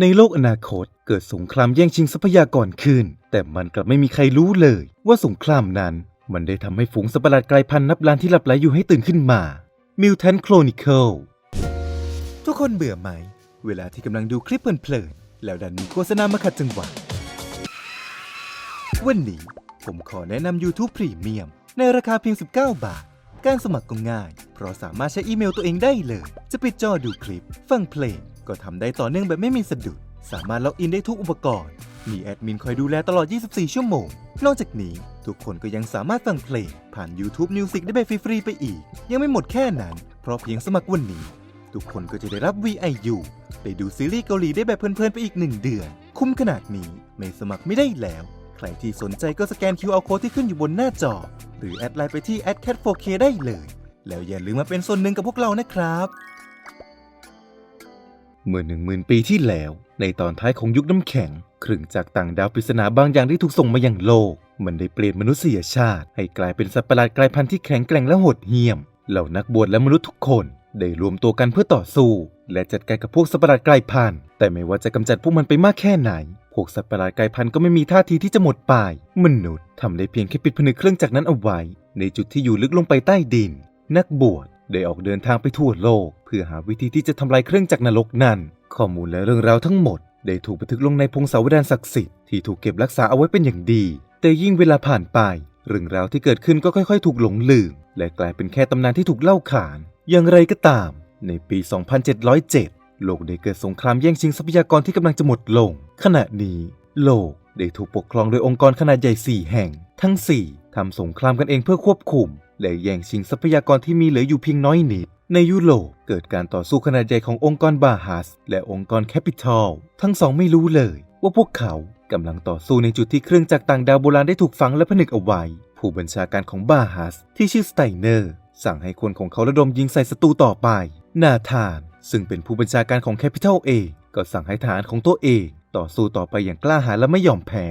ในโลกอนาคตเกิดสงครามแย่งชิงทรัพยากรขึ้น แต่มันกลับไม่มีใครรู้เลย ว่าสงครามนั้น มันได้ทำให้ฝูงสัตว์ประหลาดกลายพันธุ์นับล้านที่หลับไหลอยู่ให้ตื่นขึ้นมา Mutant Chronicle ทุกคนเบื่อไหม เวลาที่กำลังดูคลิปเพลินๆแล้วดันมีโฆษณามาขัดจังหวะวันนี้ผมขอแนะนำ YouTube Premium ในราคาเพียง 19 บาท การสมัครก็ง่าย เพราะสามารถใช้อีเมลตัวเองได้เลย จะปิดจอดูคลิป ฟังเพลง ก็ทำได้ต่อเนื่องแบบไม่มีสะดุด สามารถล็อกอินได้ทุกอุปกรณ์ มีแอดมินคอยดูแลตลอด 24 ชั่วโมง นอกจากนี้ทุกคนก็ยังสามารถฟังเพลง ผ่าน YouTube Music ได้แบบฟรีๆไปอีก ยังไม่หมดแค่นั้น เพราะเพียงสมัครวันนี้ ทุกคนก็จะได้รับ VIU ไปดูซีรีส์เกาหลีได้แบบเพลินๆไปอีก1เดือน คุ้มขนาดนี้ไม่สมัครไม่ได้แล้ว ใครที่สนใจก็สแกน QR Code ที่ขึ้นอยู่บนหน้าจอ หรือแอดไลน์ไปที่ @cat4k ได้เลย แล้วอย่าลืมมาเป็นส่วนหนึ่งกับพวกเรานะครับ เมื่อหนึ่งหมื่นปีที่แล้ว ในตอนท้ายของยุคน้ำแข็งครึ่งจากต่างดาวปริศนาบางอย่างที่ถูกส่งมายังโลก มันได้เปลี่ยนมนุษยชาติ ให้กลายเป็นสัตว์ประหลาดกลายพันธุ์ที่แข็งแกร่งและโหดเหี้ยม เหล่านักบวชและมนุษย์ทุกคน ได้รวมตัวกันเพื่อต่อสู้ และจัดการกับพวกสัตว์ประหลาดกลายพันธุ์ แต่ไม่ว่าจะกำจัดพวกมันไปมากแค่ไหน พวกสัตว์ประหลาดกลายพันธุ์ก็ไม่มีท่าทีที่จะหมดไป มนุษย์ทำได้เพียงแค่ปิดผนึกเครื่องจักรนั้นเอาไว้ ในจุดที่อยู่ลึกลงไปใต้ดิน นักบวช ได้ออกเดินทางไปทั่วโลก เพื่อหาวิธีที่จะทำลายเครื่องจักรนรกนั้นข้อมูลและเรื่องราวทั้งหมด ได้ถูกบันทึกลงในพงศาวดารศักดิ์สิทธิ์ที่ถูกเก็บรักษาเอาไว้เป็นอย่างดี แต่ยิ่งเวลาผ่านไป เรื่องราวที่เกิดขึ้นก็ค่อย ๆ ถูกหลงลืม และกลายเป็นแค่ตำนานที่ถูกเล่าขาน อย่างไรก็ตาม ในปี 2707 โลกได้เกิดสงครามแย่งชิงทรัพยากรที่กำลังจะหมดลง ขณะนี้ โลกได้ถูกปกครองโดยองค์กรขนาดใหญ่ 4 แห่ง ทั้ง 4ทำสงครามกันเองเพื่อควบคุม และแย่งชิงทรัพยากรที่มีเหลืออยู่เพียงน้อยนิด ในยุโรปเกิดการต่อสู้ขนาดใหญ่ขององค์กรบาฮัสและองค์กรแคปิตอลทั้งสองไม่รู้เลย ว่าพวกเขากำลังต่อสู้ในจุดที่เครื่องจักรต่างดาวโบราณได้ถูกฝังและผนึกเอาไว้ ผู้บัญชาการของบาฮัสที่ชื่อสไตเนอร์ สั่งให้คนของเขาระดมยิงใส่ศัตรูต่อไป นาธาน ซึ่งเป็นผู้บัญชาการของแคปิตอลเองก็สั่งให้ทหารของตัวเองต่อสู้ต่อไปอย่างกล้าหาญและไม่ยอมแพ้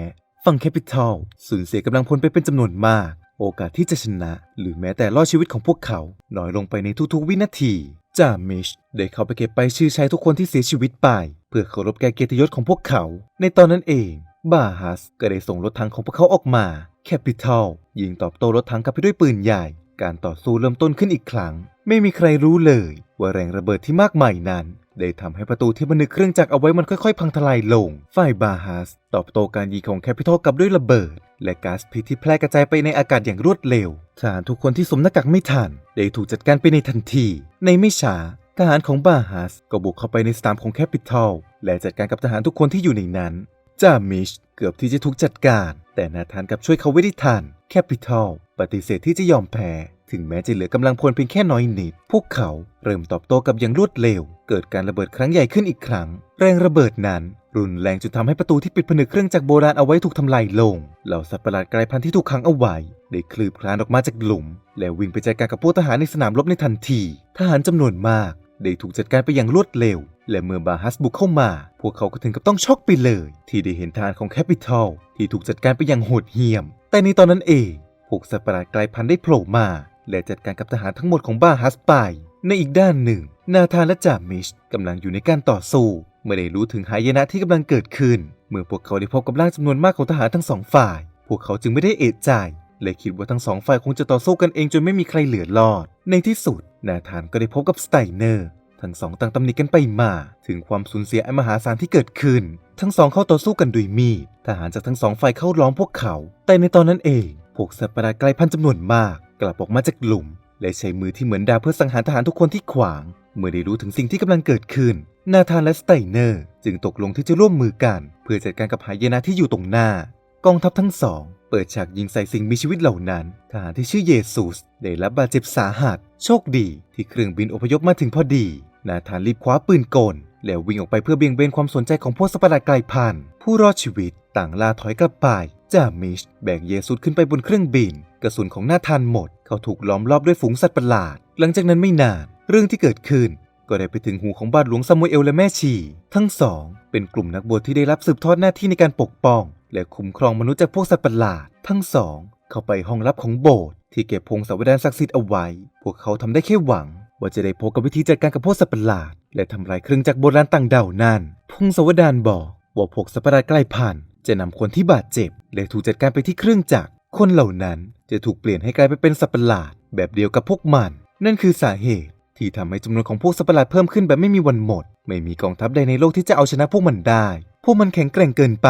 ฝั่งแคปิตอลสูญเสียกำลังพลไปเป็นจำนวนมาก โอกาสที่จะชนะ หรือแม้แต่รอดชีวิตของพวกเขา น้อยลงไปในทุกๆวินาทีจามิชได้เข้าไปเก็บไปชื่อชายทุกคนที่เสียชีวิตไป เพื่อเคารพแก่เกียรติยศของพวกเขา ในตอนนั้นเอง บาฮัสก็ได้ส่งรถถังของพวกเขาออกมา แคปิตอลยิงตอบโต้รถถังกลับไปด้วยปืนใหญ่ การต่อสู้เริ่มต้นขึ้นอีกครั้ง ไม่มีใครรู้เลย ว่าแรงระเบิดที่มากมายนั้น ได้ทำให้ประตูที่บันทึกเครื่องจักรเอาไว้มันค่อยๆ พังทลายลง ฝ่ายบาฮัสตอบโต้การยิงของแคปิตอลกับด้วยระเบิด และก๊าซพิษที่แพร่กระจายไปในอากาศอย่างรวดเร็วทหารทุกคนที่สวมหน้ากากไม่ทัน ได้ถูกจัดการไปในทันที ในไม่ช้าทหารของบาฮัสก็บุกเข้าไปในสนามของแคปิตอลและจัดการกับทหารทุกคนที่อยู่ในนั้นจามิชเกือบที่จะถูกจัดการ แต่นาธานกับช่วยเขาไว้ได้ทันแคปิตอลปฏิเสธที่จะยอมแพ้ ถึงแม้จะเหลือกำลังพลเพียงแค่น้อยนิด พวกเขาเริ่มตอบโต้กับอย่างรวดเร็ว เกิดการระเบิดครั้งใหญ่ขึ้นอีกครั้ง แรงระเบิดนั้น รุนแรงจนทำให้ประตูที่ปิดผนึกเครื่องจักรโบราณเอาไว้ถูกทำลายลง เหล่าสัตว์ประหลาดกลายพันธุ์ที่ถูกขังเอาไว้ได้คลืบคลานออกมาจากหลุม และวิ่งไปจัดการกับพวกทหารในสนามรบในทันที ทหารจำนวนมาก ได้ถูกจัดการไปอย่างรวดเร็ว และเมื่อบาฮัสบุกเข้ามา พวกเขาก็ถึงกับต้องช็อกไปเลย ที่ได้เห็นทหารของแคปิตอลที่ถูกจัดการไปอย่างโหดเหี้ยม แต่ในตอนนั้นเองพวกสัตว์ประหลาดกลายพันธุ์ได้โผล่มา และจัดการกับทหารทั้งหมดของบ้าฮัสไป ในอีกด้านหนึ่ง นาธานและจ่ามิชกำลังอยู่ในการต่อสู้เมื่อได้รู้ถึงหายนะที่กำลังเกิดขึ้น เมื่อพวกเขาได้พบกับร่างจำนวนมากของทหารทั้งสองฝ่าย พวกเขาจึงไม่ได้เอะใจและคิดว่าทั้งสองฝ่ายคงจะต่อสู้กันเองจนไม่มีใครเหลือรอด ในที่สุด นาธานก็ได้พบกับสไตเนอร์ ทั้งสองต่างตำหนิกันไปมา ถึงความสูญเสียอันมหาศาลที่เกิดขึ้น ทั้งสองเข้าต่อสู้กันด้วยมีดทหารจากทั้งสองฝ่ายเข้าล้อมพวกเขา แต่ในตอนนั้นเองพวกสัตว์ประหลาดกลายพันธุ์จำนวนมาก กลับออกมาจากหลุม และใช้มือที่เหมือนดาบเพื่อสังหารทหารทุกคนที่ขวาง เมื่อได้รู้ถึงสิ่งที่กำลังเกิดขึ้น นาธานและสไตเนอร์ จึงตกลงที่จะร่วมมือกัน เพื่อจัดการกับหายนะที่อยู่ตรงหน้า กองทัพทั้งสอง เปิดฉากยิงใส่สิ่งมีชีวิตเหล่านั้นทหารที่ชื่อเยซูสได้รับบาดเจ็บสาหัส โชคดี ที่เครื่องบินอพยพมาถึงพอดี นาธานรีบคว้าปืนกลแล้ววิ่งออกไปเพื่อเบี่ยงเบนความสนใจของพวกสัตว์ประหลาดกลายพันธุ์ผู้รอดชีวิตต่างล่าถอยกลับไป จามิชแบกเยซูสขึ้นไปบนเครื่องบิน กระสุนของนาธานหมด เขาถูกล้อมรอบด้วยฝูงสัตว์ประหลาด หลังจากนั้นไม่นานเรื่องที่เกิดขึ้น ก็ได้ไปถึงหูของบาทหลวงซามูเอลและแม่ชี ทั้งสอง เป็นกลุ่มนักบวชที่ได้รับสืบทอดหน้าที่ในการปกป้อง และคุ้มครองมนุษย์จากพวกสัตว์ประหลาด ทั้งสอง เข้าไปห้องลับของโบสถ์ที่เก็บพงศาวดารศักดิ์สิทธิ์เอาไว้ พวกเขาทำได้แค่หวัง ว่าจะได้พบกับวิธีจัดการกับพวกสัตว์ประหลาด และทำลายเครื่องจักรโบราณต่างดาวนั่นพงศาวดารบอกว่าพวกสัตว์ประหลาดใกล้พันธุ์ จะนำคนที่บาดเจ็บ และถูกจัดการไปที่เครื่องจักร คนเหล่านั้นจะถูกเปลี่ยนให้กลายไปเป็นสัตว์ประหลาด แบบเดียวกับพวกมัน นั่นคือสาเหตุ ที่ทำให้จำนวนของพวกสัตว์ประหลาดเพิ่มขึ้นแบบไม่มีวันหมด ไม่มีกองทัพใดในโลกที่จะเอาชนะพวกมันได้ พวกมันแข็งแกร่งเกินไป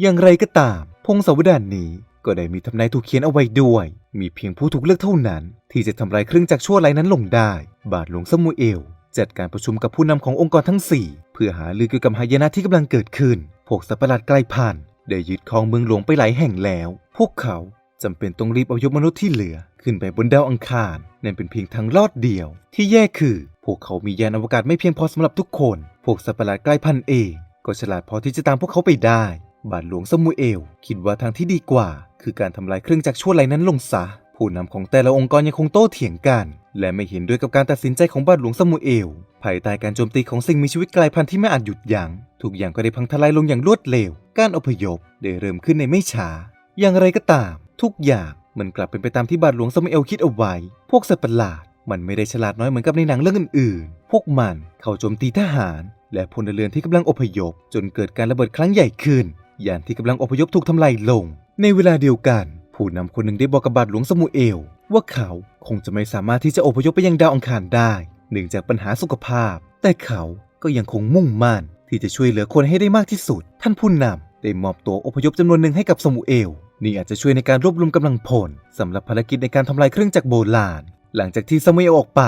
อย่างไรก็ตาม พงศาวดารนี้ก็ได้มีทำนายถูกเขียนเอาไว้ด้วย มีเพียงผู้ถูกเลือกเท่านั้น ที่จะทำลายเครื่องจักรชั่วร้ายนั้นลงได้ บาทหลวงซามูเอล จัดการประชุมกับผู้นำขององค์กรทั้ง 4 เพื่อหารือเกี่ยวกับหายนะที่กำลังเกิดขึ้น พวกสัตว์ประหลาดใกล้พันธุ์ ได้ยึดครองเมืองหลวงไปหลายแห่งแล้ว พวกเขาจำเป็นต้องรีบเอายพมนุษย์ที่เหลือ ขึ้นไปบนดาวอังคารนั่นเป็นเพียงทางลอดเดียว ที่แย่คือ พวกเขามียานอวกาศไม่เพียงพอสำหรับทุกคน พวกสัตว์ประหลาดใกล้พันเองก็ฉลาดพอที่จะตามพวกเขาไปได้ บาทหลวงซามูเอล คิดว่าทางที่ดีกว่า คือการทำลายเครื่องจักรชั่วไรนั้นลงซะ ผู้นำของแต่ละองค์กรยังคงโต้เถียงกัน และไม่เห็นด้วยกับการตัดสินใจของบาทหลวงซามูเอล ภายใต้การโจมตีของสิ่งมีชีวิตกลายพันธุ์ที่ไม่อาจหยุดยัง้ง ทุกอย่างก็ได้พังทลายลงอย่างรวดเร็ว การอพยพได้เริ่มขึ้นในไม่ช้า อย่างไรก็ตาม ทุกอย่างมันกลับเป็นไปตามที่บาทหลวงซามูเอลคิดเอาไว้ พวกสัตว์ประหลาด มันไม่ได้ฉลาดน้อยเหมือนกับในหนังเรื่องอื่นๆ พวกมันเข้าโจมตีทหาร และพลเรือนที่กำลังอพยพ จนเกิดการระเบิดครั้งใหญ่ขึ้น ยานที่กำลังอพยพถูกทำลายลง ในเวลาเดียวกัน ผู้นำคนหนึ่งได้บอกกับบาทหลวงซามูเอล ว่าเขาคงจะไม่สามารถที่จะอพยพไปยังดาวอังคารได้เนื่องจากปัญหาสุขภาพ แต่เขาก็ยังคงมุ่งมั่นที่จะช่วยเหลือคนให้ได้มากที่สุด ท่านผู้นำได้มอบตัวอพยพจำนวนหนึ่งให้กับซามูเอล นี่อาจจะช่วยในการรวบรวมกำลังพลสำหรับภารกิจในการทำลายเครื่องจักรโบราณหลังจากที่ซามูเอลออกไป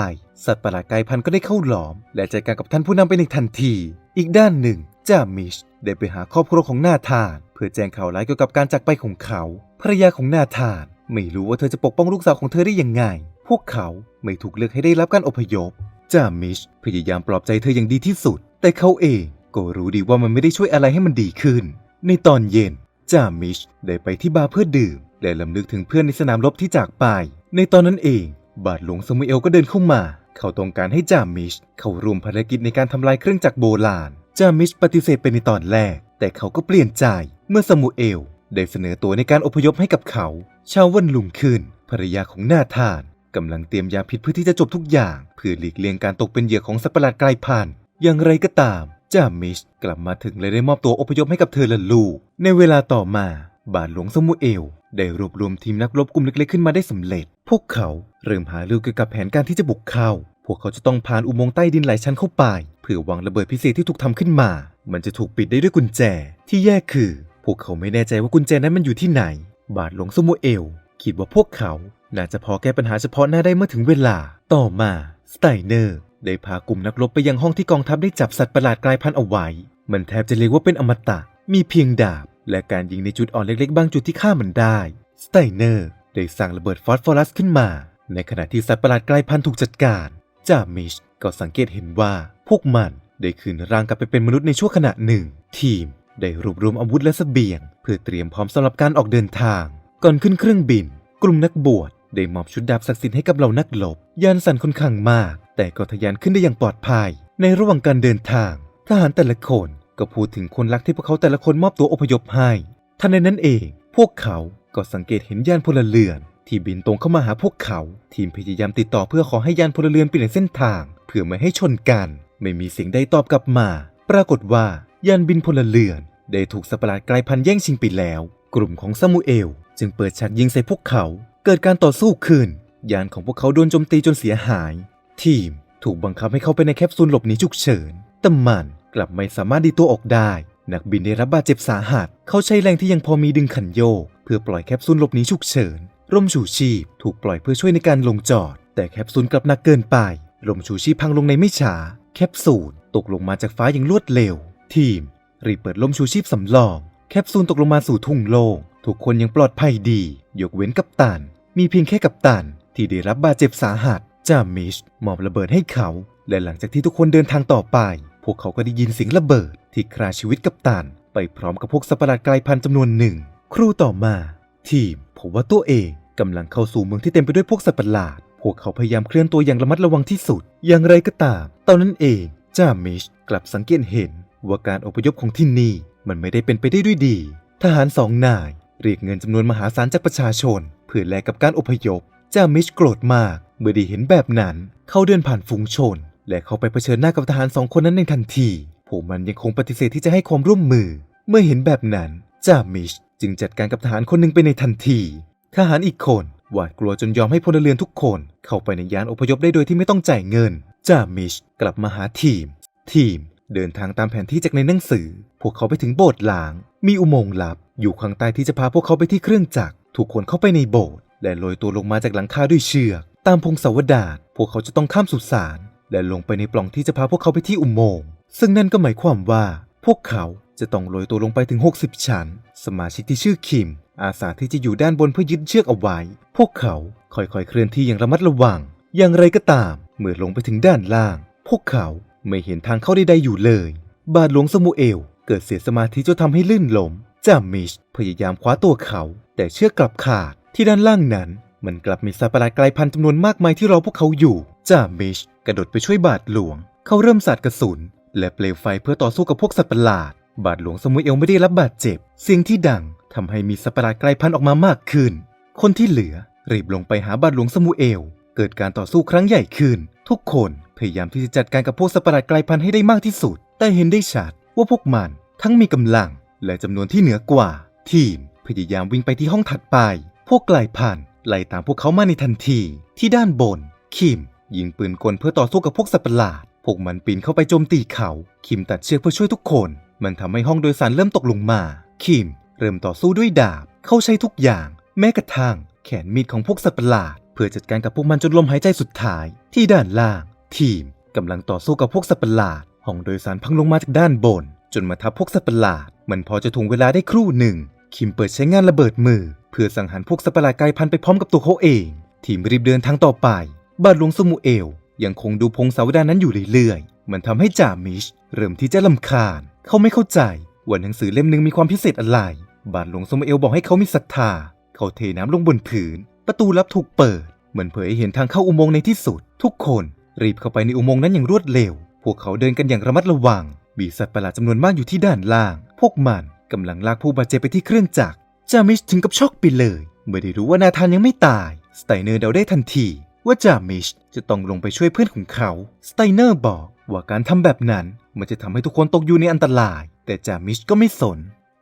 สัตว์ประหลาดกายพันธุ์ก็ได้เข้าหลอม และจัดการกับท่านผู้นำไปในทันที อีกด้านหนึ่งจ่ามิช ได้ไปหาครอบครัวของนาธาน เพื่อแจ้งข่าวร้ายเกี่ยวกับการจากไปของเขา ภรรยาของนาธาน ไม่รู้ว่าเธอจะปกป้องลูกสาวของเธอได้ยังไง พวกเขาไม่ถูกเลือกให้ได้รับการอพยพจ่ามิชพยายามปลอบใจเธออย่างดีที่สุด แต่เขาเองก็รู้ดีว่ามันไม่ได้ช่วยอะไรให้มันดีขึ้น ในตอนเย็นจ่ามิชได้ไปที่บาร์เพื่อดื่มและลำลึกถึงเพื่อนในสนามรบที่จากไป ในตอนนั้นเอง บาทหลวงซามูเอลก็เดินเข้ามา เขาต้องการให้จามิชเข้าร่วมภารกิจในการทำลายเครื่องจักรโบราณ จามิชปฏิเสธไปในตอนแรก แต่เขาก็เปลี่ยนใจเมื่อซามูเอล ได้เสนอตัวในการอพยพให้กับเขา เช้าวันลุงขึ้นภรรยาของนาธานกำลังเตรียมยาพิษเพื่อที่จะจบทุกอย่างเพื่อหลีกเลี่ยงการตกเป็นเหยื่อของสัตว์ประหลาดกลายพันธุ์อย่างไรก็ตามจามิชกลับมาถึงและได้มอบตัวอพยพให้กับเธอและลูก ในเวลาต่อมา บาทหลวงซามูเอล ได้รวบรวมทีมนักรบกลุ่มเล็กๆขึ้นมาได้สำเร็จ พวกเขาเริ่มหารือเกี่ยวกับแผนการที่จะบุกเข้า พวกเขาจะต้องผ่านอุโมงค์ใต้ดินหลายชั้นเข้าไป เพื่อวางระเบิดพิเศษที่ถูกทำขึ้นมา มันจะถูกปิดได้ด้วยกุญแจ ที่แย่คือ พวกเขาไม่แน่ใจว่ากุญแจนั้นมันอยู่ที่ไหน บาทหลวงซามูเอล คิดว่าพวกเขา น่าจะพอแก้ปัญหาเฉพาะหน้าได้เมื่อถึงเวลา ต่อมาสไตเนอร์ได้พากลุ่มนักรบไปยังห้องที่กองทัพได้จับสัตว์ประหลาดกลายพันธุ์เอาไว้ มันแทบจะเรียกว่าเป็นอมตะ มีเพียงดาบ และการยิงในจุดอ่อนเล็กๆ บางจุดที่ฆ่ามันได้ สไตเนอร์ได้สร้างระเบิดฟอสฟอรัสขึ้นมา ในขณะที่สัตว์ประหลาดกลายพันธุ์ถูกจัดการ จามิชก็สังเกตเห็นว่า พวกมันได้คืนร่างกลับไปเป็นมนุษย์ในชั่วขณะหนึ่ง ทีมได้รวบรวมอาวุธและเสบียง เพื่อเตรียมพร้อมสำหรับการออกเดินทาง ก่อนขึ้นเครื่องบิน กลุ่มนักบวชได้มอบชุดดาบศักดิ์สิทธิ์ให้กับเหล่านักรบยานสั่นค่อนข้างมาก แต่ก็ทะยานขึ้นได้อย่างปลอดภัย ในระหว่างการเดินทาง ทหารแต่ละคนก็พูดถึงคนรักที่พวกเขาแต่ละคนมอบตัวอพยพให้ทันในนั้นเอง พวกเขาก็สังเกตเห็นยานพลเรือน ที่บินตรงเข้ามาหาพวกเขา ทีมพยายามติดต่อเพื่อขอให้ยานพลเรือนเปลี่ยนเส้นทาง เพื่อไม่ให้ชนกัน ไม่มีเสียงใดตอบกลับมา ปรากฏว่า ยานบินพลเรือน ได้ถูกสัตว์ประหลาดกลายพันธุ์แย่งชิงไปแล้ว กลุ่มของซามูเอล จึงเปิดฉากยิงใส่พวกเขา เกิดการต่อสู้ขึ้น ยานของพวกเขาโดนโจมตีจนเสียหาย ทีมถูกบังคับให้เข้าไปในแคปซูลหลบหนีฉุกเฉินแต่มันกลับไม่สามารถดีตัวออกได้ นักบินได้รับบาดเจ็บสาหัส เขาใช้แรงที่ยังพอมีดึงขันโยก เพื่อปล่อยแคปซูลหลบหนีฉุกเฉิน ร่มชูชีพถูกปล่อยเพื่อช่วยในการลงจอด แต่แคปซูลกลับหนักเกินไป ร่มชูชีพพังลงในไม่ช้า แคปซูลตกลงมาจากฟ้าอย่างรวดเร็ว ทีม รีบเปิดล่มชูชีพสำรอง แคปซูลตกลงมาสู่ทุ่งโล่งทุกคนยังปลอดภัยดี ยกเว้นกัปตัน มีเพียงแค่กัปตัน ที่ได้รับบาดเจ็บสาหัสจามิชมอบระเบิดให้เขา และหลังจากที่ทุกคนเดินทางต่อไป พวกเขาก็ได้ยินเสียงระเบิด ที่ฆ่าชีวิตกัปตัน ไปพร้อมกับพวกสัตว์ประหลาดกลายพันธุ์จำนวนหนึ่ง ครู่ต่อมา ทีมพบว่าตัวเองกำลังเข้าสู่เมืองที่เต็มไปด้วยพวกสัตว์ประหลาด พวกเขาพยายามเคลื่อนตัวอย่างระมัดระวังที่สุด อย่างไรก็ตาม ตอนนั้นเองจ้ามิชกลับสังเกตเห็นว่าการอพยพของที่นี่มันไม่ได้เป็นไปได้ด้วยดี ทหารสองนาย เรียกเงินจำนวนมหาศาลจากประชาชน เพื่อแลกกับการอพยพจ้ามิชโกรธมาก เมื่อได้เห็นแบบนั้น เขาเดินผ่านฝูงชน และเขาไปเผชิญหน้ากับทหารสองคนนั้นในทันทีพวกมันยังคงปฏิเสธที่จะให้ความร่วมมือ เมื่อเห็นแบบนั้นจ้ามิชจึงจัดการกับทหารคนหนึ่งไปในทันที ทหารอีกคน หวาดกลัวจนยอมให้พลเรือนทุกคน เข้าไปในยานอพยพได้โดยที่ไม่ต้องจ่ายเงิน จ่ามิชกลับมาหาทีม ทีมเดินทางตามแผนที่จากในหนังสือ พวกเขาไปถึงโบสถ์หลาง มีอุโมงค์ลับ อยู่ข้างใต้ที่จะพาพวกเขาไปที่เครื่องจักรทุกคนเข้าไปในโบสถ์และโรยตัวลงมาจากหลังคาด้วยเชือก ตามพงศาวดารพวกเขาจะต้องข้ามสุสาน และลงไปในปล่องที่จะพาพวกเขาไปที่อุโมงค์ ซึ่งนั่นก็หมายความว่า พวกเขาจะต้องโรยตัวลงไปถึง 60 ชั้น สมาชิกที่ชื่อคิม อาสาที่จะอยู่ด้านบนเพื่อยึดเชือกเอาไว้ พวกเขาค่อยๆเคลื่อนที่อย่างระมัดระวัง อย่างไรก็ตาม เมื่อลงไปถึงด้านล่าง พวกเขาไม่เห็นทางเข้าใดๆอยู่เลย บาทหลวงสมูเอล เกิดเสียสมาธิจนทำให้ลื่นล้มจามิชพยายามคว้าตัวเขา แต่เชือกกลับขาดที่ด้านล่างนั้น มันกลับมีสัตว์ประหลาดกลายพันธุ์จำนวนมากมายที่รอพวกเขาอยู่จามิชกระโดดไปช่วยบาทหลวง เขาเริ่มสาดกระสุน และเปลวไฟเพื่อต่อสู้กับพวกสัตว์ประหลาด บาทหลวงสมุเอลไม่ได้รับบาดเจ็บ เสียงที่ดังทำให้มีสัตว์ประหลาดกลายพันธุ์ออกมามากขึ้น คนที่เหลือรีบลงไปหาบาทหลวงสมุเอล เกิดการต่อสู้ครั้งใหญ่ขึ้น ทุกคนพยายามที่จะจัดการกับพวกสัตว์ประหลาดกลายพันธุ์ให้ได้มากที่สุด แต่เห็นได้ชัดว่าพวกมันทั้งมีกำลัง และจำนวนที่เหนือกว่า ทีมพยายามวิ่งไปที่ห้องถัดไป พวกกลายพันธุ์ไล่ตามพวกเขามาในทันที ที่ด้านบน คิมยิงปืนกลเพื่อต่อสู้กับพวกสัตว์ประหลาด พวกมันปีนเข้าไปโจมตีเขา คิมตัดเชือกเพื่อช่วยทุกคน มันทำให้ห้องโดยสารเริ่มตกลงมา คิม เริ่มต่อสู้ด้วยดาบ เขาใช้ทุกอย่าง แม้กระทั่ง แขนมีดของพวกสัตว์ประหลาด เพื่อจัดการกับพวกมันจนลมหายใจสุดท้าย ที่ด้านล่าง ทีมกำลังต่อสู้กับพวกสัตว์ประหลาด ห้องโดยสารพังลงมาจากด้านบน จนมาทับพวกสัตว์ประหลาด มันพอจะถ่วงเวลาได้ครู่หนึ่ง คิมเปิดใช้งานระเบิดมือ เพื่อสังหารพวกสัตว์ประหลาดกลายพันธุ์ไปพร้อมกับตัวเขาเอง ทีมรีบเดินทางต่อไป บาทหลวงสมูเอล ยังคงดูพงศาวดารนั้นอยู่เรื่อยๆ มันทำให้จ่ามิช เริ่มที่จะลำคาญ เขาไม่เข้าใจว่าหนังสือเล่มหนึ่งมีความพิเศษอะไร บาทหลวงสมเอลบอกให้เขามีศรัทธา เขาเทน้ำลงบนผืน ประตูลับถูกเปิด เหมือนเผยให้เห็นทางเข้าอุโมงค์ในที่สุด ทุกคนรีบเข้าไปในอุโมงค์นั้นอย่างรวดเร็ว พวกเขาเดินกันอย่างระมัดระวัง มีสัตว์ประหลาดจำนวนมากอยู่ที่ด้านล่าง พวกมันกำลังลากผู้บาดเจ็บไปที่เครื่องจักรจามิชถึงกับช็อกไปเลย เมื่อได้รู้ว่านาธานยังไม่ตาย สไตเนอร์เดาได้ทันที ว่าจามิชจะต้องลงไปช่วยเพื่อนของเขา สไตเนอร์บอกว่าการทำแบบนั้นมันจะทำให้ทุกคนตกอยู่ในอันตราย แต่จามิชก็ไม่สน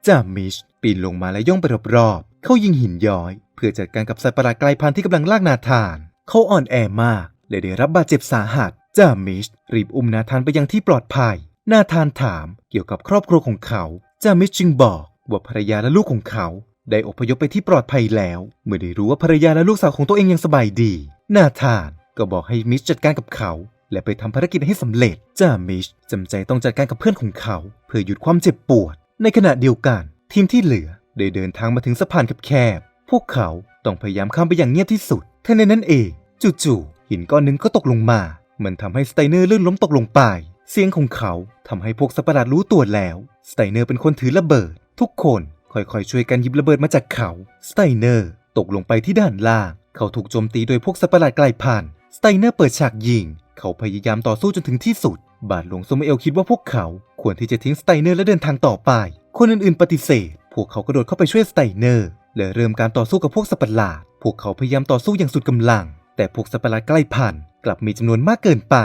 จามิชปีนลงมาและย่องไปรอบๆ เขายิงหินย้อย เพื่อจัดการกับสัตว์ประหลาดกลายพันธุ์ที่กำลังลากนาธาน เขาอ่อนแอมากและได้รับบาดเจ็บสาหัส จามิชรีบอุ้มนาธานไปยังที่ปลอดภัย นาธานถามเกี่ยวกับครอบครัวของเขา จามิชจึงบอกว่าภรรยาและลูกของเขา ได้อพยพไปที่ปลอดภัยแล้ว เมื่อได้รู้ว่าภรรยาและลูกสาวของตัวเองยังสบายดี นาธานก็บอกให้มิชจัดการกับเขา และไปทำภารกิจให้สำเร็จ จ้ามิชจำใจต้องจัดการกับเพื่อนของเขา เพื่อหยุดความเจ็บปวด ในขณะเดียวกัน ทีมที่เหลือได้เดินทางมาถึงสะพานแคบๆพวกเขาต้องพยายามข้ามไปอย่างเงียบที่สุดทันในนั้นเองจู่ๆหินก้อนหนึ่งก็ตกลงมา มันทำให้สไตเนอร์ลื่นล้มตกลงไป เสียงของเขาทำให้พวกสัตว์ประหลาดรู้ตัวแล้ว สไตเนอร์เป็นคนถือระเบิด ทุกคน ค่อยๆ ช่วยกันหยิบระเบิดมาจากเขาสไตเนอร์ ตกลงไปที่ด้านล่าง เขาถูกโจมตีโดยพวกสัตว์ประหลาดกลายพันธุ์สไตเนอร์เปิดฉากยิง เขาพยายามต่อสู้จนถึงที่สุด บาทหลวงโซมเอลคิดว่าพวกเขาควรที่จะทิ้งสไตเนอร์และเดินทางต่อไป คนอื่นๆ ปฏิเสธ พวกเขากระโดดเข้าไปช่วยสไตเนอร์และเริ่มการต่อสู้กับพวกสัตว์ประหลาด พวกเขาพยายามต่อสู้อย่างสุดกำลัง แต่พวกสัตว์ประหลาดใกล้พันธุ์กลับมีจำนวนมากเกินไป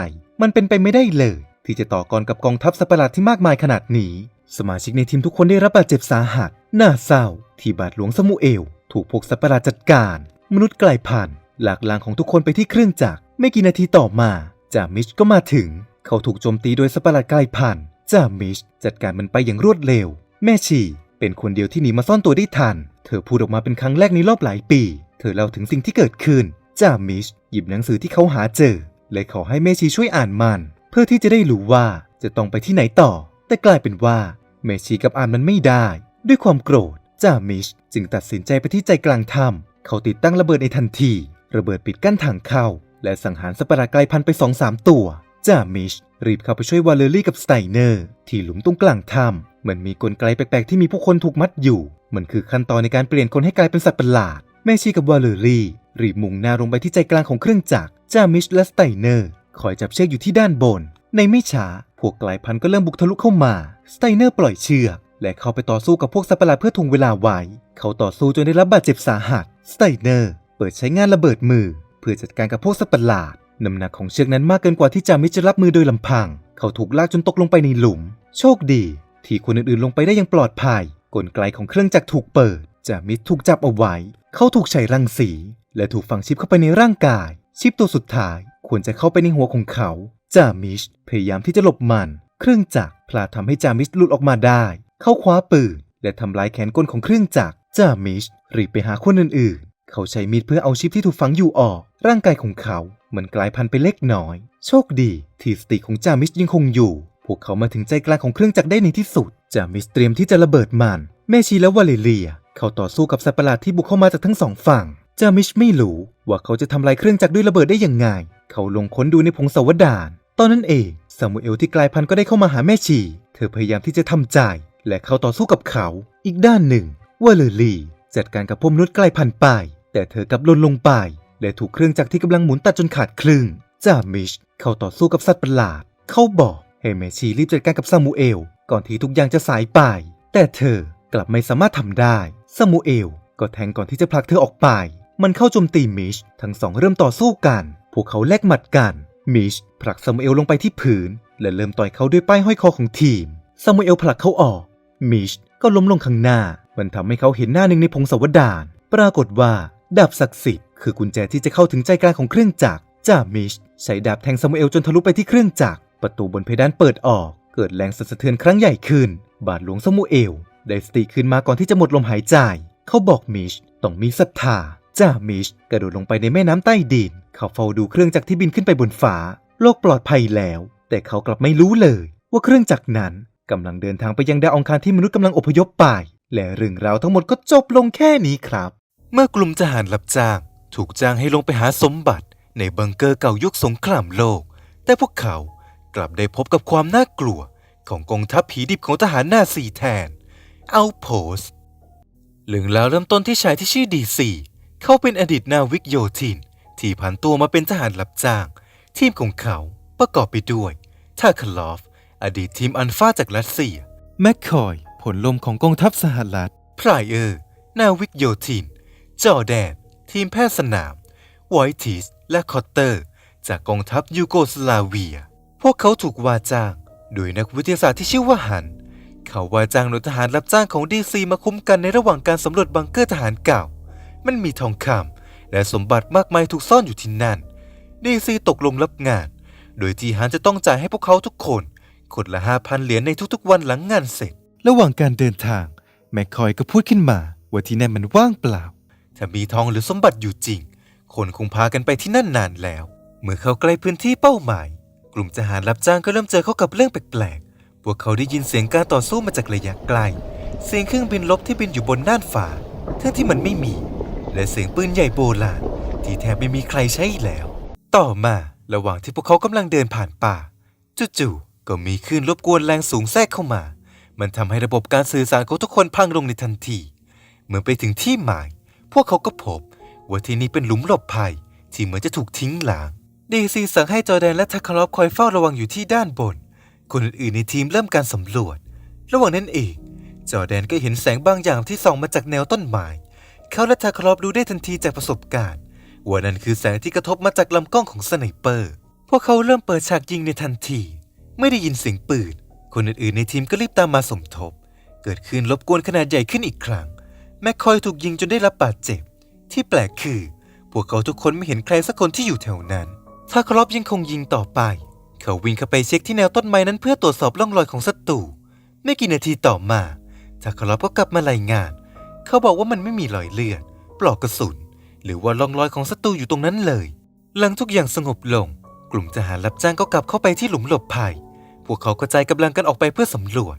มันเป็นไปไม่ได้เลย ที่จะต่อกรกับกองทัพสัตว์ประหลาดที่มากมายขนาดนี้ สมาชิกในทีมทุกคนได้รับบาดเจ็บสาหัส น่าเศร้าที่บาทหลวงสมูเอล ถูกพวกสัตว์ประหลาดจัดการ มนุษย์กลายพันธุ์หลากลางของทุกคนไปที่เครื่องจักรไม่กี่นาทีต่อมาจามิชก็มาถึง เขาถูกโจมตีโดยสัตว์ประหลาดกลายพันธุ์จามิชจัดการมันไปอย่างรวดเร็ว แม่ชีเป็นคนเดียวที่หนีมาซ่อนตัวได้ทัน เธอพูดออกมาเป็นครั้งแรกในรอบหลายปี เธอเล่าถึงสิ่งที่เกิดขึ้นจามิชหยิบหนังสือที่เขาหาเจอและขอให้แม่ชีช่วยอ่านมัน เพื่อที่จะได้รู้ว่าจะต้องไปที่ไหนต่อ แต่กลายเป็นว่าแม่ชีกับอ่านมันไม่ได้ ด้วยความโกรธจามิชจึงตัดสินใจไปที่ใจกลางถ้ำเขาติดตั้งระเบิดในทันที ระเบิดปิดกั้นทางเข้า และสังหารสัประหลาดกลพันไปสองสามตัวจามิชรีบเข้าไปช่วยวาเลอรี่กับสไตเนอร์ ที่หลุมตรงกลางถ้ำมันมีกลไกแปลกๆที่มีผู้คนถูกมัดอยู่ มันคือขั้นตอนในการเปลี่ยนคนให้กลายเป็นสัตว์ประหลาด แม่ชีกับวาเลอรี่รีบมุ่งหน้าลงไปที่ใจกลางของเครื่องจักรจามิชและสไตเนอร์คอยจับเชือกอยู่ที่ด้านบน ในไม่ช้าพวกกลายพันธุ์ก็เริ่มบุกทะลุเข้ามา สไตเนอร์ปล่อยเชือก และเข้าไปต่อสู้กับพวกสัตว์ประหลาดเพื่อทวงเวลาไว้เขาต่อสู้จนได้รับบาดเจ็บสาหัสสไตเนอร์เปิดใช้งานระเบิดมือ เพื่อจัดการกับพวกสัตว์ประหลาดน้ำหนักของเชือกนั้นมากเกินกว่าที่จามิสจะรับมือโดยลำพัง เขาถูกลากจนตกลงไปในหลุม โชคดี ที่คนอื่นๆลงไปได้อย่างปลอดภัย กลไกของเครื่องจักรถูกเปิด จามิสถูกจับเอาไว้ เขาถูกใช้รังสี และถูกฝังชิปเข้าไปในร่างกาย ชิปตัวสุดท้ายควรจะเข้าไปในหัวของเขา จามิชพยายามที่จะหลบมัน เครื่องจักรพลาดทำให้จามิชหลุดออกมาได้ เขาคว้าปืน และทำลายแขนกลของเครื่องจักรจามิชรีบไปหาคนอื่นๆ เขาใช้มีดเพื่อเอาชิปที่ถูกฝังอยู่ออก ร่างกายของเขาเหมือนกลายพันธุ์ไปเล็กน้อย โชคดี ที่สติของจามิชยังคงอยู่ พวกเขามาถึงใจกลางของเครื่องจักรได้ในที่สุด จามิชเตรียมที่จะระเบิดมัน แม่ชีและวาเลเลีย เขาต่อสู้กับสัตว์ประหลาดที่บุกเข้ามาจากทั้งสองฝั่ง จามิชไม่รู้ว่าเขาจะทำลายเครื่องจักรด้วยระเบิดได้อยังไง เขาลงค้นดูในผงสาวดารตอนนั้นเองซามูเอลที่กลายพันธุ์ก็ได้เข้ามาหาแม่ชี เธอพยายามที่จะทำใจ และเข้าต่อสู้กับเขา อีกด้านหนึ่งวาเลลีจัดการกับพวกมนุษย์กลายพันธุ์ไปแต่เธอกลับล่นลงไป และถูกเครื่องจักรที่กำลังหมุนตัดจนขาดครึ่งจามิชเข้าต่อสู้กับสัตว์ประหลาด เขาบอกให้แมชีรีบจัดการกับซามูเอล ก่อนที่ทุกอย่างจะสายไป แต่เธอกลับไม่สามารถทำได้ซามูเอลก็แทงก่อนที่จะผลักเธอออกไป มันเข้าโจมตีมิช ทั้งสองเริ่มต่อสู้กัน พวกเขาแลกหมัดกัน มิชผลักซามูเอลลงไปที่พื้น และเริ่มต่อยเขาด้วยป้ายห้อยคอของทีม ซามูเอลผลักเขาออก มิชก็ล้มลงข้างหน้า มันทำให้เขาเห็นหน้าหนึ่งในพงศาวดารปรากฏว่า ดาบศักดิ์สิทธิ์คือกุญแจที่จะเข้าถึงใจกลางของเครื่องจักรจ่ามิชใช้ดาบแทงซามูเอลจนทะลุไปที่เครื่องจักรประตูบนเพดานเปิดออก เกิดแรงสั่นสะเทือนครั้งใหญ่ขึ้น บาทหลวงซามูเอล ได้สติขึ้นมาก่อนที่จะหมดลมหายใจ เขาบอกมิชต้องมีศรัทธาจ่ามิชกระโดดลงไปในแม่น้ำใต้ดิน เขาเฝ้าดูเครื่องจักรที่บินขึ้นไปบนฟ้า โลกปลอดภัยแล้ว แต่เขากลับไม่รู้เลย ว่าเครื่องจักรนั้น กำลังเดินทางไปยังดาวอังคารที่มนุษย์กำลังอพยพไป และเรื่องราวทั้งหมดก็จบลงแค่นี้ครับ เมื่อกลุ่มทหารรับจ้าง ถูกจ้างให้ลงไปหาสมบัติ ในบังเกอร์เก่ายุคสงครามโลก แต่พวกเขากลับได้พบกับความน่ากลัว ของกองทัพผีดิบของทหารหน้าสีแทน เอาโพสเรื่องราวเริ่มต้นที่ชายที่ชื่อดีซีเขาเป็นอดีตนาวิกโยธิน ที่ผันตัวมาเป็นทหารรับจ้าง ทีมของเขาประกอบไปด้วยทาคลอฟ อดีตทีมอันฟาจากรัสเซีย แมคคอย ผลลมของกองทัพสหรัฐไพรเออร์ นาวิกโยธิน จอร์แดน ทีมแพทย์สนาม ไวทิส และคอตเตอร์ จากกองทัพยูโกสลาเวีย พวกเขาถูกว่าจ้าง โดยนักวิทยาศาสตร์ที่ชื่อว่าฮัน เขาว่าจ้างหน่วยทหารรับจ้างของดีซีมาคุ้มกันในระหว่างการสำรวจบังเกอร์ทหารเก่า มันมีทองคำและสมบัติมากมายถูกซ่อนอยู่ที่นั่นดีซีตกลงรับงาน โดยที่ฮันจะต้องจ่ายให้พวกเขาทุกคน คนละห้าพันเหรียญในทุกๆวันหลังงานเสร็จ ระหว่างการเดินทาง แมคคอยก็พูดขึ้นมาว่าที่นั่นมันว่างเปล่า ถ้ามีทองหรือสมบัติอยู่จริง คนคงพากันไปที่นั่นนานแล้ว เมื่อเขาใกล้พื้นที่เป้าหมาย กลุ่มทหารรับจ้างก็เริ่มเจอเข้ากับเรื่องแปลกๆ พวกเขาได้ยินเสียงการต่อสู้มาจากระยะไกล เสียงเครื่องบินลบที่บินอยู่บนน่านฟ้าทั้งที่มันไม่มี และเสียงปืนใหญ่โบราณที่แทบไม่มีใครใช้อีกแล้ว ต่อมาระหว่างที่พวกเขากำลังเดินผ่านป่าจู่ๆ ก็มีคลื่นรบกวนแรงสูงแทรกเข้ามา มันทำให้ระบบการสื่อสารของทุกคนพังลงในทันที เมื่อไปถึงที่หมาย พวกเขาก็พบว่าที่นี่เป็นหลุมหลบภัย ที่เหมือนจะถูกทิ้งหลางดีซีสั่งให้จอแดนและทัคคารอฟคอยเฝ้าระวังอยู่ที่ด้านบน คนอื่นๆในทีมเริ่มการสำรวจ ระหว่างนั้นเองจอแดนก็เห็นแสงบางอย่างที่ส่องมาจากแนวต้นไม้เขาและทัคคารอฟรู้ได้ทันทีจากประสบการณ์ว่านั่นคือแสงที่กระทบมาจากลำกล้องของสไนเปอร์ พวกเขาเริ่มเปิดฉากยิงในทันที ไม่ได้ยินเสียงปืน คนอื่นๆในทีมก็รีบตามมาสมทบ เกิดขึ้นรบกวนขนาดใหญ่ขึ้นอีกครั้ง แมคคอยถูกยิงจนได้รับบาดเจ็บ ที่แปลกคือ พวกเขาทุกคนไม่เห็นใครสักคนที่อยู่แถวนั้น ถ้าครอฟยังคงยิงต่อไป เขาวิ่งเข้าไปเช็คที่แนวต้นไม้นั้นเพื่อตรวจสอบร่องรอยของศัตรู ไม่กี่นาทีต่อมาถ้าครอฟก็กลับมารายงาน เขาบอกว่ามันไม่มีรอยเลือด ปลอกกระสุน หรือว่าร่องรอยของศัตรูอยู่ตรงนั้นเลย หลังทุกอย่างสงบลง กลุ่มทหารรับจ้างก็กลับเข้าไปที่หลุมหลบภัย พวกเขากระจายกำลังกันออกไปเพื่อสำรวจ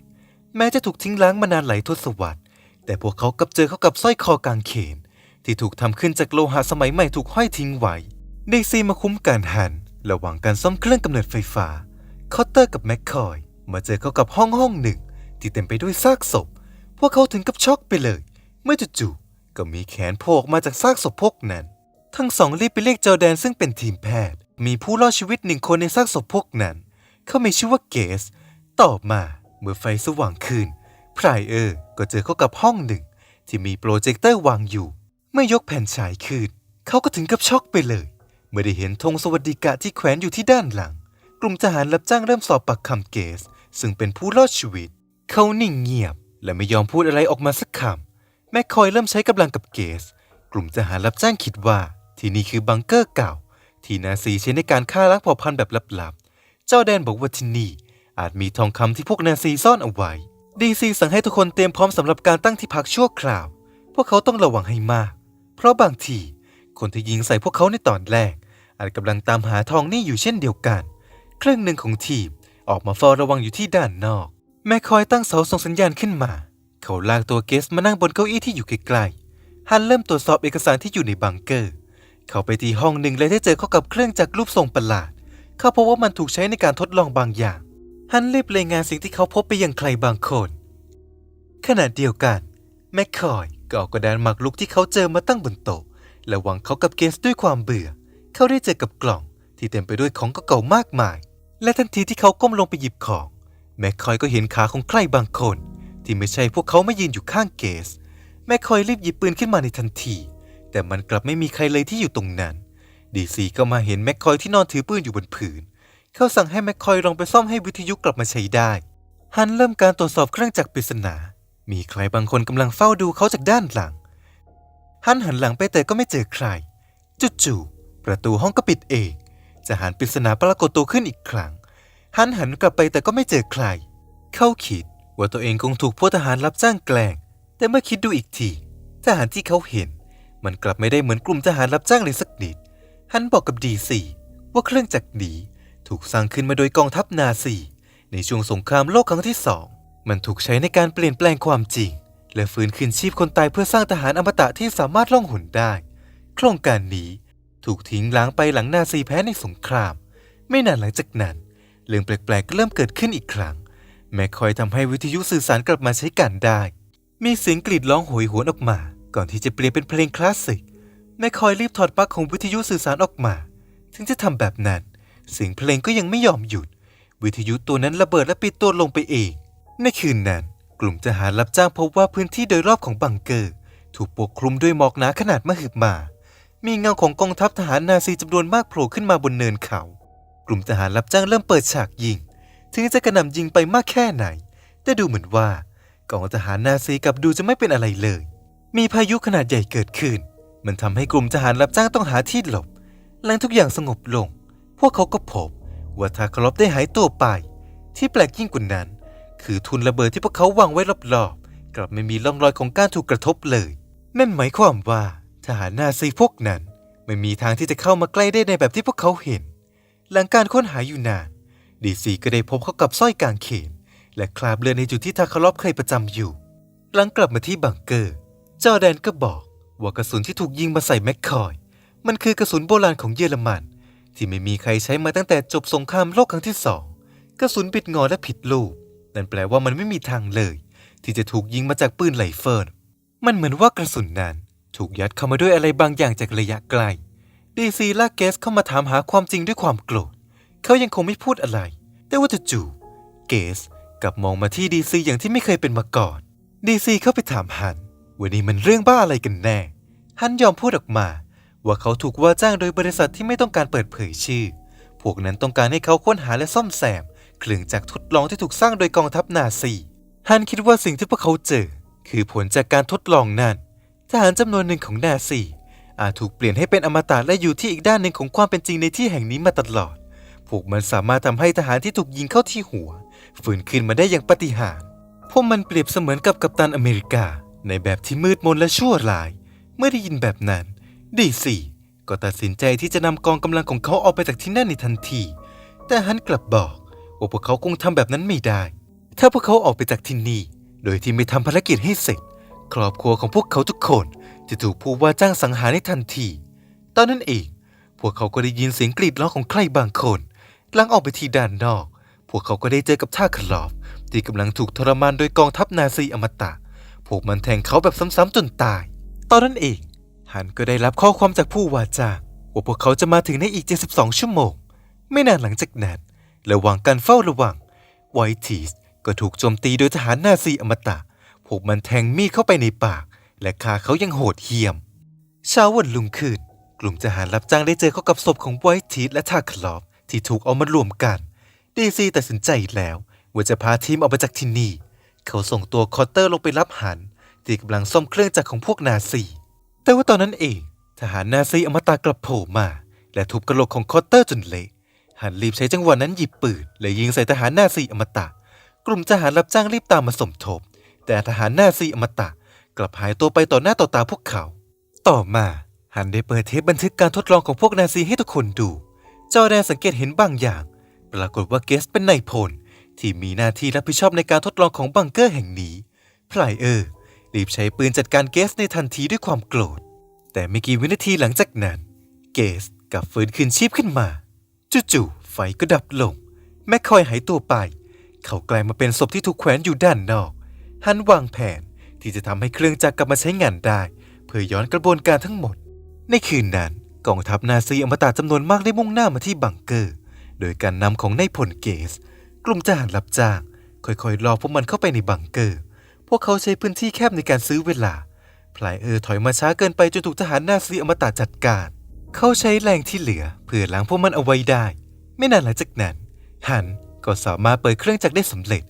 แม้จะถูกทิ้งล้างมานานหลายทศวรรษ แต่พวกเขากลับเจอเข้ากับสร้อยคอกางเขน ที่ถูกทำขึ้นจากโลหะสมัยใหม่ถูกห้อยทิ้งไว้เดซีมาคุ้มการหันระหว่างการซ่อมเครื่องกำเนิดไฟฟ้า คอตเตอร์กับแมคคอย มาเจอเข้ากับห้องห้องหนึ่ง ที่เต็มไปด้วยซากศพ พวกเขาถึงกับช็อกไปเลย เมื่อจู่ๆก็มีแขนโผล่ออกมาจากซากศพพวกนั้น ทั้งสองรีบไปเรียกจอแดนซึ่งเป็นทีมแพทย์ มีผู้รอดชีวิตหนึ่งคนในซากศพพวกนั้น เขามีชื่อว่าเกส ต่อมาเมื่อไฟสว่างขึ้นไพรเออร์ก็เจอเข้ากับห้องหนึ่ง ที่มีโปรเจคเตอร์วางอยู่เมื่อยกแผ่นฉายขึ้นเขาก็ถึงกับช็อกไปเลยเมื่อได้เห็นธงสวัสดิกะที่แขวนอยู่ที่ด้านหลัง กลุ่มทหารรับจ้างเริ่มสอบปากคำเกส ซึ่งเป็นผู้รอดชีวิต เขานิ่งเงียบ และไม่ยอมพูดอะไรออกมาสักคำแม่คอยเริ่มใช้กำลังกับเกส กลุ่มทหารรับจ้างคิดว่า ที่นี่คือบังเกอร์เก่า ที่นาซีใช้ในการฆ่าล้างเผ่าพันธุ์แบบลับๆ เจ้าแดนบอกว่าที่นี่อาจมีทองคำที่พวกแนาซีซ่อนเอาไว้ ดีซีสั่งให้ทุกคนเตรียมพร้อมสำหรับการตั้งที่พักชั่วคราว พวกเขาต้องระวังให้มาก เพราะบางที คนที่ยิงใส่พวกเขาในตอนแรก อาจกำลังตามหาทองนี่อยู่เช่นเดียวกัน ครึ่งหนึ่งของทีมออกมาเฝ้าระวังอยู่ที่ด้านนอก แม่คอยตั้งเสาส่งสัญญาณขึ้นมา เขาลากตัวเกสมานั่งบนเก้าอี้ที่อยู่ใกล้ๆฮันเริ่มตรวจสอบเอกสารที่อยู่ในบังเกอร์ เขาไปที่ห้องหนึ่งและได้เจอเข้ากับเครื่องจักรรูปทรงประหลาด เขาพบว่ามันถูกใช้ในการทดลองบางอย่าง ฮันรีบรายงานสิ่งที่เขาพบไปยังใครบางคน ขณะเดียวกันแมคคอยก็เอากระดานหมากรุกที่เขาเจอมาตั้งบนโต๊ะและวางเขากับเกสด้วยความเบื่อ เขาได้เจอกับกล่องที่เต็มไปด้วยของเก่าๆมากมาย และทันทีที่เขาก้มลงไปหยิบของ แมคคอยก็เห็นขาของใครบางคน ที่ไม่ใช่พวกเขามายืนอยู่ข้างเกส แมคคอยรีบหยิบปืนขึ้นมาในทันที แต่มันกลับไม่มีใครเลยที่อยู่ตรงนั้น ดีซีก็มาเห็นแมคคอยที่นอนถือปืนอยู่บนผืน เขาสั่งให้แมคคอยลองไปซ่อมให้วิทยุกลับมาใช้ได้ ฮันเริ่มการตรวจสอบเครื่องจักรปริศนา มีใครบางคนกำลังเฝ้าดูเขาจากด้านหลัง ฮันหันหลังไปแต่ก็ไม่เจอใคร จู่ๆประตูห้องก็ปิดเอง จะหันปริศนาปรากฏตัวขึ้นอีกครั้ง ฮันหันกลับไปแต่ก็ไม่เจอใคร เขาคิดว่าตัวเองคงถูกพวกทหารรับจ้างแกล้ง แต่เมื่อคิดดูอีกที ทหารที่เขาเห็น มันกลับไม่ได้เหมือนกลุ่มทหารรับจ้างเลยสักนิด ฮันบอกกับดีซีว่าเครื่องจักรนี้ถูกสร้างขึ้นมาโดยกองทัพนาซีในช่วงสงครามโลกครั้งที่สอง มันถูกใช้ในการเปลี่ยนแปลงความจริง และฟื้นคืนชีพคนตายเพื่อสร้างทหารอมตะที่สามารถล่องหนได้ โครงการนี้ถูกทิ้งล้างไปหลังนาซีแพ้ในสงคราม ไม่นานหลังจากนั้น เรื่องแปลกๆก็เริ่มเกิดขึ้นอีกครั้ง แม้คอยทำให้วิทยุสื่อสารกลับมาใช้การได้ มีเสียงกรีดร้องโหยหวนออกมา ก่อนที่จะเปลี่ยนเป็นเพลงคลาสสิก แม่คอยรีบถอดปลั๊กของวิทยุสื่อสารออกมา ถึงจะทำแบบนั้น เสียงเพลงก็ยังไม่ยอมหยุด วิทยุตัวนั้นระเบิดและปิดตัวลงไปเอง ในคืนนั้น กลุ่มทหารรับจ้างพบว่าพื้นที่โดยรอบของบังเกอร์ ถูกปกคลุมด้วยหมอกหนาขนาดมหึมา มีเงาของกองทัพทหารนาซีจำนวนมากโผล่ขึ้นมาบนเนินเขา กลุ่มทหารรับจ้างเริ่มเปิดฉากยิง ถึงจะกระหน่ำยิงไปมากแค่ไหน แต่ดูเหมือนว่ากองทหารนาซีกลับดูจะไม่เป็นอะไรเลย มีพายุขนาดใหญ่เกิดขึ้น มันทำให้กลุ่มทหารรับจ้างต้องหาที่หลบ หลังทุกอย่างสงบลง พวกเขาก็พบว่าทาคลอปได้หายตัวไป ที่แปลกยิ่งกว่านั้น คือทุนระเบิดที่พวกเขาวางไว้รอบๆ กลับไม่มีร่องรอยของการถูกกระทบเลย นั่นหมายความว่าทหารนาซีพวกนั้น ไม่มีทางที่จะเข้ามาใกล้ได้ในแบบที่พวกเขาเห็น หลังการค้นหาอยู่นานดีซีก็ได้พบเข้ากับสร้อยกางเขน และคราบเลือดในจุดที่ทาคาลอฟเคยประจำอยู่ หลังกลับมาที่บังเกอร์ จอแดนก็บอก ว่ากระสุนที่ถูกยิงมาใส่แมคคอย มันคือกระสุนโบราณของเยอรมัน ที่ไม่มีใครใช้มาตั้งแต่จบสงครามโลกครั้งที่สองกระสุนบิดงอและผิดรูปนั่นแปลว่ามันไม่มีทางเลย ที่จะถูกยิงมาจากปืนไหลเฟิร์นมันเหมือนว่ากระสุนนั้น ถูกยัดเข้ามาด้วยอะไรบางอย่างจากระยะไกลดีซีลากเกสเข้ามาถามหาความจริงด้วยความโกรธเขายังคงไม่พูดอะไร แต่ว่าจู่ๆเกสกลับมองมาที่ดีซีอย่างที่ไม่เคยเป็นมาก่อน ดีซีเข้าไปถามฮัน ว่านี่มันเรื่องบ้าอะไรกันแน่ ฮันยอมพูดออกมา ว่าเขาถูกว่าจ้างโดยบริษัทที่ไม่ต้องการเปิดเผยชื่อ พวกนั้นต้องการให้เขาค้นหาและซ่อมแซมเครื่องจักรทดลองที่ถูกสร้างโดยกองทัพนาซี ฮันคิดว่าสิ่งที่พวกเขาเจอ คือผลจากการทดลองนั้น ทหารจำนวนหนึ่งของนาซีอาจถูกเปลี่ยนให้เป็นอมตะและอยู่ที่อีกด้านหนึ่งของความเป็นจริงในที่แห่งนี้มาตลอด พวกมันสามารถทำให้ทหารที่ถูกยิงเข้าที่หัว ฟื้นขึ้นมาได้อย่างปาฏิหาริย์พวกมันเปรียบเสมือนกับกัปตันอเมริกา ในแบบที่มืดมนและชั่วร้าย เมื่อได้ยินแบบนั้น ดีสี่ก็ตัดสินใจที่จะนำกองกำลังของเขาออกไปจากที่นั่นในทันที แต่ฮันกลับบอกว่าพวกเขาคงทำแบบนั้นไม่ได้ ถ้าพวกเขาออกไปจากที่นี่ โดยที่ไม่ทำภารกิจให้เสร็จ ครอบครัวของพวกเขาทุกคนจะถูกผู้ว่าจ้างสังหารในทันที ตอนนั้นเอง พวกเขาก็ได้ยินเสียงกรีดร้องของใครบางคนหลังออกไปที่ด้านนอก พวกเขาก็ได้เจอกับท่าคลอฟที่กำลังถูกทรมานโดยกองทัพนาซีอมตะ พวกมันแทงเขาแบบซ้ำๆจนตาย ตอนนั้นเองฮันก็ได้รับข้อความจากผู้วาจาว่าพวกเขาจะมาถึงในอีก 72 ชั่วโมง ไม่นานหลังจากนั้นระหว่างการเฝ้าระวังไวทีสก็ถูกโจมตีโดยทหารนาซีอมตะ พวกมันแทงมีดเข้าไปในปาก และฆ่าเขายังโหดเหี้ยม เช้าวันรุ่งขึ้นกลุ่มทหารรับจ้างได้เจอเข้ากับศพของไวท์ทีและทาคลอฟที่ถูกเอามารวมกัน ดีซีตัดสินใจแล้วว่าจะพาทีมออกไปจากที่นี่ เขาส่งตัวคอตเตอร์ลงไปรับหันที่กำลังซ่อมเครื่องจักรของพวกนาซี แต่ว่าตอนนั้นเอง ทหารนาซีอมตะกลับโผล่มา และทุบกระโหลกของคอตเตอร์จนเละหันรีบใช้จังหวะนั้นหยิบปืนและยิงใส่ทหารนาซีอมตะ กลุ่มทหารรับจ้างรีบตามมาสมทบ แต่ทหารนาซีอมตะกลับหายตัวไปต่อหน้าต่อตาพวกเขา ต่อมาฮันได้เปิดเทปบันทึกการทดลองของพวกนาซีให้ทุกคนดู จอแดนสังเกตเห็นบางอย่าง ปรากฏว่าเกสเป็นนายพล ที่มีหน้าที่รับผิดชอบในการทดลองของบังเกอร์แห่งนี้พลายเออร์รีบใช้ปืนจัดการเกสในทันทีด้วยความโกรธ แต่ไม่กี่วินาทีหลังจากนั้น เกสกลับฟื้นคืนชีพขึ้นมา จู่ๆไฟก็ดับลง แม่คอยหายตัวไป เขากลายมาเป็นศพที่ถูกแขวนอยู่ด้านนอก ฮันวางแผนที่จะทำให้เครื่องจักรกลับมาใช้งานได้ เพื่อย้อนกระบวนการทั้งหมด ในคืนนั้นกองทัพนาซีอมตะจำนวนมากได้มุ่งหน้ามาที่บังเกอร์ โดยการนำของนายพลเกส กลุ่มทหารรับจ้างค่อยๆล่อพวกมันเข้าไปในบังเกอร์ พวกเขาใช้พื้นที่แคบในการซื้อเวลาพลายเออร์ถอยมาช้าเกินไปจนถูกทหารนาซีอมตะจัดการ เขาใช้แรงที่เหลือเพื่อล้างพวกมันเอาไว้ได้ ไม่นานหลังจากนั้นฮันก็สามารถเปิดเครื่องจักรได้สำเร็จ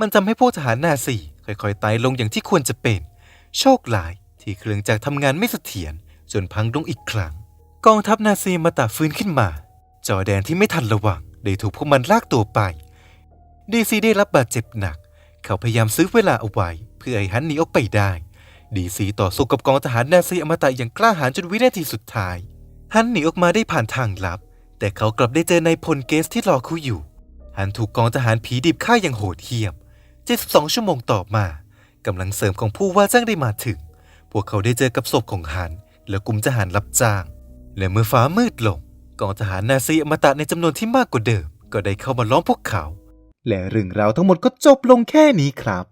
มันทำให้พวกทหารนาซีค่อยๆตายลงอย่างที่ควรจะเป็น โชคร้ายที่เครื่องจักรทำงานไม่เสถียรจนพังลงอีกครั้ง กองทัพนาซีมาตาฟื้นขึ้นมา จอแดนที่ไม่ทันระวังได้ถูกพวกมันลากตัวไป ดีซีได้รับบาดเจ็บหนัก เขาพยายามซื้อเวลาเอาไว้เพื่อให้ฮันหนีออกไปได้ ดีซีต่อสู้กับกองทหารนาซีอมตะอย่างกล้าหาญจนวินาทีสุดท้าย ฮันหนีออกมาได้ผ่านทางลับ แต่เขากลับได้เจอนายพลเกสที่รอเขาอยู่ ฮันถูกกองทหารผีดิบฆ่าอย่างโหดเหี้ยม 72 ชั่วโมงต่อมากำลังเสริมของผู้ว่าจ้างได้มาถึง พวกเขาได้เจอกับศพของฮันและกลุ่มทหารรับจ้าง และเมื่อฟ้ามืดลงกองทหารนาซีอมตะในจำนวนที่มากกว่าเดิม ก็ได้เข้ามาล้อมพวกเขา และเรื่องราวทั้งหมดก็จบลงแค่นี้ครับ